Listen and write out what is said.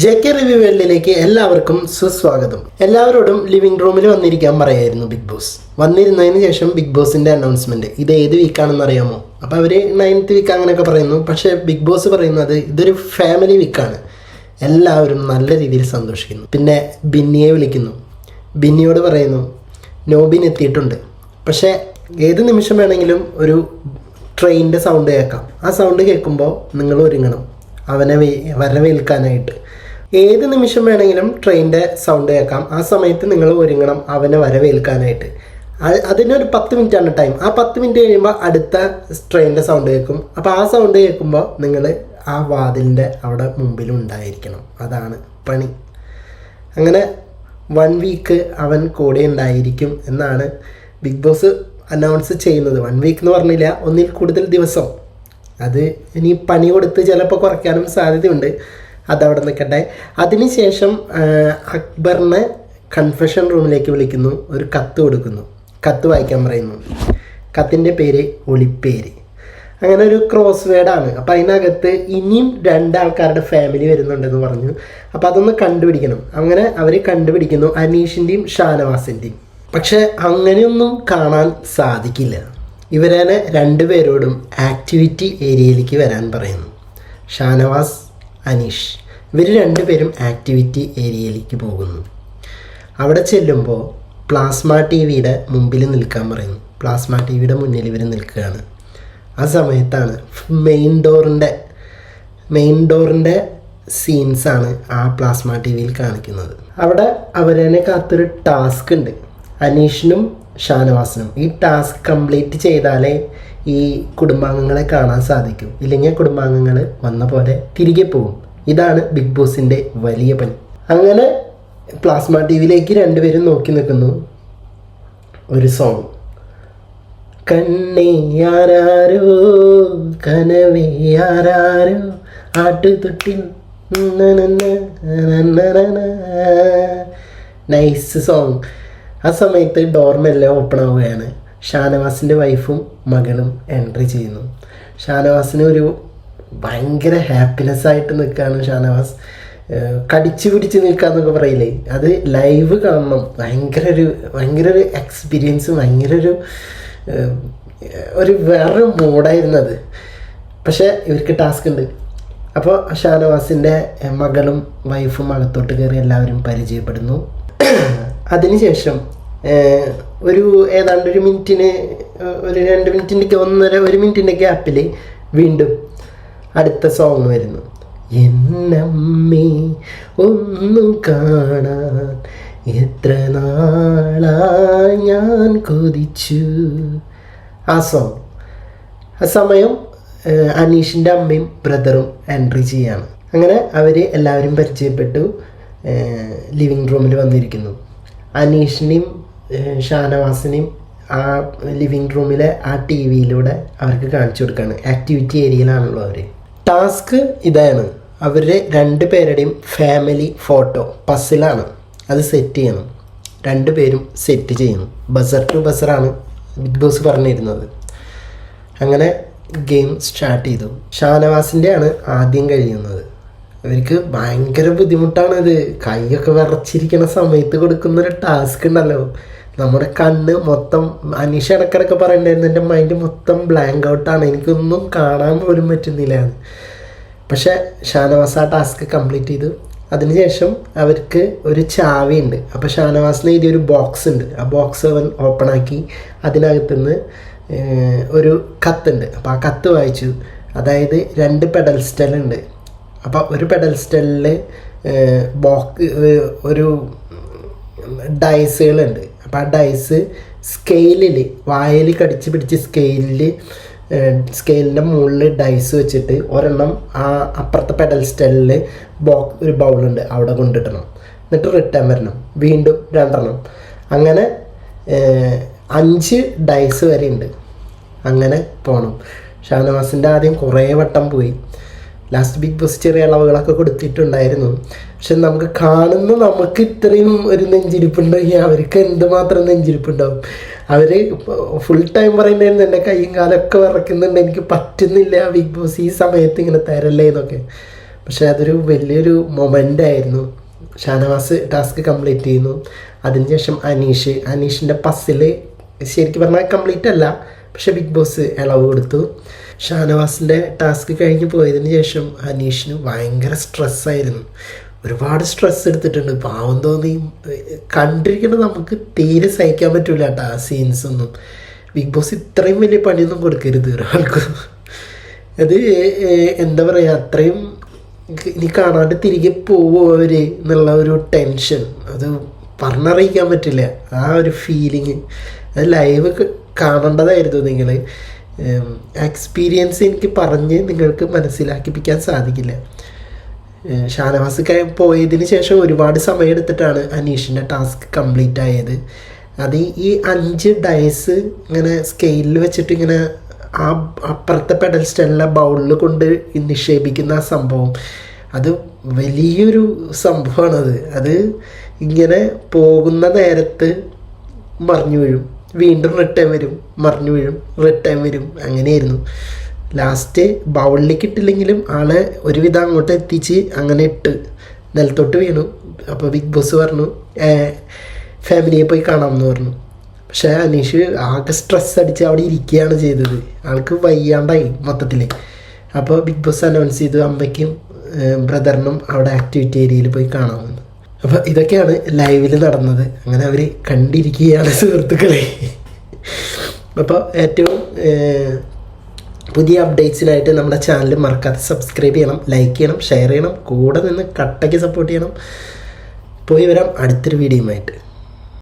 J K review വേൾഡിലേക്ക് എല്ലാവർക്കും സുസ്വാഗതം. എല്ലാവരോടും ലിവിംഗ് റൂമിൽ വന്നിരിക്കാൻ പറയായിരുന്നു ബിഗ് ബോസ് വന്നിരുന്നതിന് ശേഷം ബിഗ് ബോസിന്റെ അനൗൺസ്മെന്റ് ഇത് ഏത് വീക്കാണെന്ന് അറിയാമോ? അപ്പോൾ അവർ നയൻത്ത് വീക്ക് അങ്ങനെയൊക്കെ പറയുന്നു. പക്ഷേ ബിഗ് ബോസ് പറയുന്നത് ഇതൊരു ഫാമിലി വീക്കാണ് എല്ലാവരും നല്ല രീതിയിൽ സന്തോഷിക്കുന്നു. പിന്നെ ബിന്നിയെ വിളിക്കുന്നു. ബിന്നിയോട് പറയുന്നു നോബിൻ എത്തിയിട്ടുണ്ട്. പക്ഷേ ഏത് നിമിഷം വേണമെങ്കിലും ഒരു ട്രെയിനിന്റെ സൗണ്ട് കേൾക്കാം. ആ സൗണ്ട് കേൾക്കുമ്പോൾ നിങ്ങൾ ഒരുങ്ങണം. അവനെ വരവേൽക്കാനായിട്ട്. ഏത് നിമിഷം വേണമെങ്കിലും ട്രെയിനിന്റെ സൗണ്ട് കേൾക്കാം. ആ സമയത്ത് നിങ്ങൾ ഒരുങ്ങണം അവനെ വരവേൽക്കാനായിട്ട്. അത് അതിനൊരു പത്ത് ആണ് ടൈം ആ പത്ത് മിനിറ്റ് കഴിയുമ്പോൾ അടുത്ത ട്രെയിനിന്റെ സൗണ്ട് കേൾക്കും. അപ്പോൾ ആ സൗണ്ട് കേൾക്കുമ്പോൾ നിങ്ങൾ ആ വാതിലിന്റെ അവിടെ മുമ്പിൽ ഉണ്ടായിരിക്കണം. അതാണ് പണി. അങ്ങനെ വൺ വീക്ക് അവൻ കൂടെ ഉണ്ടായിരിക്കും എന്നാണ് ബിഗ് ബോസ് അനൗൺസ് ചെയ്യുന്നത്. വൺ വീക്ക് എന്ന് പറഞ്ഞില്ല ഒന്നിൽ കൂടുതൽ ദിവസം. അത് ഇനി പണി കൊടുത്ത് ചിലപ്പോൾ കുറയ്ക്കാനും സാധ്യതയുണ്ട്. അതവിടെ നിൽക്കട്ടെ അതിനുശേഷം അക്ബറിനെ കൺഫെഷൻ റൂമിലേക്ക് വിളിക്കുന്നു. ഒരു കത്ത് കൊടുക്കുന്നു. കത്ത് വായിക്കാൻ പറയുന്നു. കത്തിന്റെ പേര് ഒളിപ്പേര്. അങ്ങനെ ഒരു ക്രോസ് വേർഡാണ് അപ്പോൾ അതിനകത്ത് ഇനിയും രണ്ടാൾക്കാരുടെ ഫാമിലി വരുന്നുണ്ടെന്ന് പറഞ്ഞു. അപ്പോൾ അതൊന്ന് കണ്ടുപിടിക്കണം. അങ്ങനെ അവർ കണ്ടുപിടിക്കുന്നു അനീഷിന്റെയും ഷാനവാസിന്റെയും പക്ഷെ അങ്ങനെയൊന്നും കാണാൻ സാധിക്കില്ല. ഇവരെ രണ്ടുപേരോടും ആക്ടിവിറ്റി ഏരിയയിലേക്ക് വരാൻ പറയുന്നു. ഷാനവാസ് അനീഷ്. ഇവർ രണ്ടുപേരും ആക്ടിവിറ്റി ഏരിയയിലേക്ക് പോകുന്നു. അവിടെ ചെല്ലുമ്പോൾ പ്ലാസ്മ ടി വിയുടെ മുമ്പിൽ നിൽക്കാൻ പറയുന്നു. പ്ലാസ്മ ടി വിയുടെ മുന്നിൽ ഇവർ നിൽക്കുകയാണ്. ആ സമയത്താണ് മെയിൻ ഡോറിന്റെ മെയിൻ ഡോറിന്റെ സീൻസാണ് ആ പ്ലാസ്മ ടി വിയിൽ കാണിക്കുന്നത്. അവിടെ അവരനെ കാത്തൊരു ടാസ്ക് ഉണ്ട്. അനീഷിനും ഷാനവാസിനും. ഈ ടാസ്ക് കംപ്ലീറ്റ് ചെയ്താലേ ഈ കുടുംബാംഗങ്ങളെ കാണാൻ സാധിക്കും. ഇല്ലെങ്കിൽ കുടുംബാംഗങ്ങൾ വന്ന പോലെ തിരികെ പോകും. ഇതാണ് ബിഗ് ബോസിന്റെ വലിയ പണി. അങ്ങനെ പ്ലാസ്മ ടി വിയിലേക്ക് രണ്ടുപേരും നോക്കി നിൽക്കുന്നു. ഒരു സോങ് കണ്ണേയാരോ കനവേയാരോ ആട്ടുതൊട്ടിൽ നൈസ് സോങ് ആ സമയത്ത് ഡോർമെല്ലാം ഓപ്പൺ ആവുകയാണ്. ഷാനവാസിന്റെ വൈഫും മകളും എൻട്രി ചെയ്യുന്നു. ഷാനവാസിന് ഒരു ഭയങ്കര ഹാപ്പിനെസ് ആയിട്ട് നിൽക്കുകയാണ് ഷാനവാസ്. കടിച്ചു പിടിച്ച് നിൽക്കാന്നൊക്കെ പറയില്ലേ? അത് ലൈവ് കാണണം. ഭയങ്കര ഒരു ഭയങ്കര ഒരു എക്സ്പീരിയൻസ് ഭയങ്കര ഒരു ഒരു വേറൊരു മൂഡായിരുന്നു അത്. പക്ഷേ ഇവർക്ക് ടാസ്ക് ഉണ്ട്. അപ്പോൾ ഷാനവാസിന്റെ മകളും വൈഫും അകത്തോട്ട് കയറി എല്ലാവരും പരിചയപ്പെടുന്നു. അതിനുശേഷം ഒരു ഏതാണ്ട് ഒരു മിനിറ്റിന് ഒരു രണ്ട് മിനിറ്റിന്റെ ഒന്നര ഒരു മിനിറ്റിന്റെ ഗ്യാപ്പിൽ വീണ്ടും അടുത്ത സോങ് വരുന്നു. എന്നമ്മേ ഒന്നു കാണാൻ എത്ര നാളായി ഞാൻ കൊതിച്ചു. ആ സോങ് ആ സമയം അനീഷിന്റെ അമ്മയും ബ്രദറും എൻട്രി ചെയ്യാണ്. അങ്ങനെ അവർ എല്ലാവരും പരിചയപ്പെട്ടു ലിവിങ് റൂമിൽ വന്നിരിക്കുന്നു. അനീഷിനെയും ഷാനവാസിനെയും ആ ലിവിങ് റൂമിലെ ആ ടി വിയിലൂടെ അവർക്ക് കാണിച്ചു കൊടുക്കുകയാണ് ആക്ടിവിറ്റി ഏരിയയിലാണല്ലോ അവർ ടാസ്ക് ഇതാണ്. അവരുടെ രണ്ട് പേരുടെയും ഫാമിലി ഫോട്ടോ പസിലാണ്. അത് സെറ്റ് ചെയ്യണം. രണ്ട് പേരും സെറ്റ് ചെയ്യണം. ബസർ ടു ബസറാണ് ബിഗ് ബോസ് പറഞ്ഞിരുന്നത്. അങ്ങനെ ഗെയിം സ്റ്റാർട്ട് ചെയ്തു. ഷാനവാസിന്റെ ആണ് ആദ്യം കഴിയുന്നത്. അവർക്ക് ഭയങ്കര ബുദ്ധിമുട്ടാണ് അത്. കൈയൊക്കെ വിറച്ചിരിക്കുന്ന സമയത്ത് കൊടുക്കുന്ന ഒരു ടാസ്ക് ഉണ്ടല്ലോ. നമ്മുടെ കണ്ണ് മൊത്തം അനീഷ ഇടക്കിടക്ക് പറയണ്ടായിരുന്നു എന്റെ മൈൻഡ് മൊത്തം ബ്ലാങ്ക് ഔട്ടാണ് എനിക്കൊന്നും കാണാൻ പോലും പറ്റുന്നില്ല. പക്ഷേ ഷാനവാസ് ആ ടാസ്ക് കംപ്ലീറ്റ് ചെയ്തു. അതിനുശേഷം അവർക്ക് ഒരു ചാവിയുണ്ട്. അപ്പോൾ ഷാനവാസിന് എഴുതിയ ഒരു ബോക്സ് ഉണ്ട്. ആ ബോക്സ് അവൻ ഓപ്പൺ ആക്കി. അതിനകത്തുനിന്ന് ഒരു കത്തുണ്ട്. അപ്പോൾ ആ കത്ത് വായിച്ചു. അതായത് രണ്ട് പെഡൽ സ്റ്റെൽ ഉണ്ട്. അപ്പോൾ ഒരു പെഡൽ സ്റ്റെല്ലിൽ ബോക്ക് ഒരു ഡൈസുകളുണ്ട് അപ്പോൾ ആ ഡൈസ് സ്കെയിലിൽ വായിൽ കടിച്ച് പിടിച്ച് സ്കെയിലിൽ സ്കെയിലിന്റെ മുകളിൽ ഡൈസ് വെച്ചിട്ട് ഒരെണ്ണം ആ അപ്പുറത്തെ പെഡൽ സ്റ്റെല്ലിൽ ബോ ഒരു ബൗളുണ്ട് അവിടെ കൊണ്ടിടണം. എന്നിട്ട് റിട്ടേൺ വരണം. വീണ്ടും രണ്ടെണ്ണം. അങ്ങനെ അഞ്ച് ഡൈസ് വരെ ഉണ്ട്. അങ്ങനെ പോകണം ഷാനവാസിന്റെ ആദ്യം കുറേ വട്ടം പോയി. ലാസ്റ്റ് ബിഗ് ബോസ് ചെറിയ അളവുകളൊക്കെ കൊടുത്തിട്ടുണ്ടായിരുന്നു. പക്ഷെ നമുക്ക് കാണുന്ന നമുക്ക് ഇത്രയും ഒരു നെഞ്ചിരിപ്പുണ്ടെങ്കിൽ അവർക്ക് എന്തുമാത്രം നെഞ്ചിരിപ്പുണ്ടാവും അവർ ഫുൾ ടൈം പറയുന്നതായിരുന്നു എന്റെ കൈയും കാലൊക്കെ വിറയ്ക്കുന്നുണ്ട്. എനിക്ക് പറ്റുന്നില്ല ബിഗ് ബോസ് ഈ സമയത്ത് ഇങ്ങനെ തരല്ലേ എന്നൊക്കെ. പക്ഷെ അതൊരു വലിയൊരു മൊമെന്റ് ആയിരുന്നു. ഷാനവാസ് ടാസ്ക് കംപ്ലീറ്റ് ചെയ്യുന്നു. അതിനുശേഷം അനീഷ് അനീഷിന്റെ പസ്സിൽ ശരിക്കും പറഞ്ഞാൽ കംപ്ലീറ്റ് അല്ല. പക്ഷെ ബിഗ് ബോസ് ഇളവ് കൊടുത്തു ഷാനവാസിന്റെ ടാസ്ക് കഴിഞ്ഞ് പോയതിന് ശേഷം അനീഷിന് ഭയങ്കര സ്ട്രെസ്സായിരുന്നു ഒരുപാട് സ്ട്രെസ് എടുത്തിട്ടുണ്ട്. പാവം തോന്നി. കണ്ടിരിക്കുന്നത് നമുക്ക് തീരെ സഹിക്കാൻ പറ്റൂല കേട്ടോ ആ സീൻസ് ഒന്നും. ബിഗ് ബോസ് ഇത്രയും വലിയ പണിയൊന്നും കൊടുക്കരുത് ഒരാൾക്കും. അത് എന്താ പറയുക അത്രയും ഇനി കാണാണ്ട് തിരികെ പോവോ അവർ എന്നുള്ള ഒരു ടെൻഷൻ അത് പറഞ്ഞറിയിക്കാൻ പറ്റില്ല. ആ ഒരു ഫീലിങ് അത് ലൈവ് കാണേണ്ടതായിരുന്നു നിങ്ങൾ എക്സ്പീരിയൻസ് എനിക്ക് പറഞ്ഞ് നിങ്ങൾക്ക് മനസ്സിലാക്കിപ്പിക്കാൻ സാധിക്കില്ല. ഷാനവാസ് പോയതിന് ശേഷം ഒരുപാട് സമയം എടുത്തിട്ടാണ് അനീഷിന്റെ ടാസ്ക് കംപ്ലീറ്റ് ആയത്. അത് ഈ അഞ്ച് ഡയസ് ഇങ്ങനെ സ്കെയിലിൽ വെച്ചിട്ട് ഇങ്ങനെ ആ അപ്പുറത്തെ പെഡൽ സ്റ്റെല്ല ബൗളിൽ കൊണ്ട് നിക്ഷേപിക്കുന്ന ആ സംഭവം. അത് വലിയൊരു സംഭവമാണത് അത് ഇങ്ങനെ പോകുന്ന നേരത്ത് മറിഞ്ഞു വീഴും. വീണ്ടും റിട്ടേൺ വരും മറിഞ്ഞു വീഴും റിട്ടേൺ വരും അങ്ങനെയായിരുന്നു. ലാസ്റ്റ് ബൗളിലേക്ക് ഇട്ടില്ലെങ്കിലും ആളെ ഒരുവിധം അങ്ങോട്ട് എത്തിച്ച് അങ്ങനെ ഇട്ട് നിലത്തോട്ട് വീണു. അപ്പോൾ ബിഗ് ബോസ് പറഞ്ഞു ഫാമിലിയെ പോയി കാണാമെന്ന് പറഞ്ഞു. പക്ഷേ അനീഷ് ആകെ സ്ട്രെസ് അടിച്ച് അവിടെ ഇരിക്കുകയാണ് ചെയ്തത്. ആൾക്ക് വയ്യാണ്ടായി മൊത്തത്തിൽ അപ്പോൾ ബിഗ് ബോസ് അനൗൺസ് ചെയ്തു അമ്മയ്ക്കും ബ്രദറിനും അവിടെ ആക്ടിവിറ്റി ഏരിയയിൽ പോയി കാണാമെന്ന്. അപ്പോൾ ഇതൊക്കെയാണ് ലൈവിൽ നടന്നത്. അങ്ങനെ അവർ കണ്ടിരിക്കുകയാണ് സുഹൃത്തുക്കളെ. അപ്പോൾ ഏറ്റവും പുതിയ അപ്ഡേറ്റ്സിനായിട്ട് നമ്മുടെ ചാനൽ മറക്കാതെ സബ്സ്ക്രൈബ് ചെയ്യണം ലൈക്ക് ചെയ്യണം ഷെയർ ചെയ്യണം കൂടെ നിന്ന് കട്ടയ്ക്ക് സപ്പോർട്ട് ചെയ്യണം. പോയി വരാം അടുത്തൊരു വീഡിയോയുമായിട്ട്.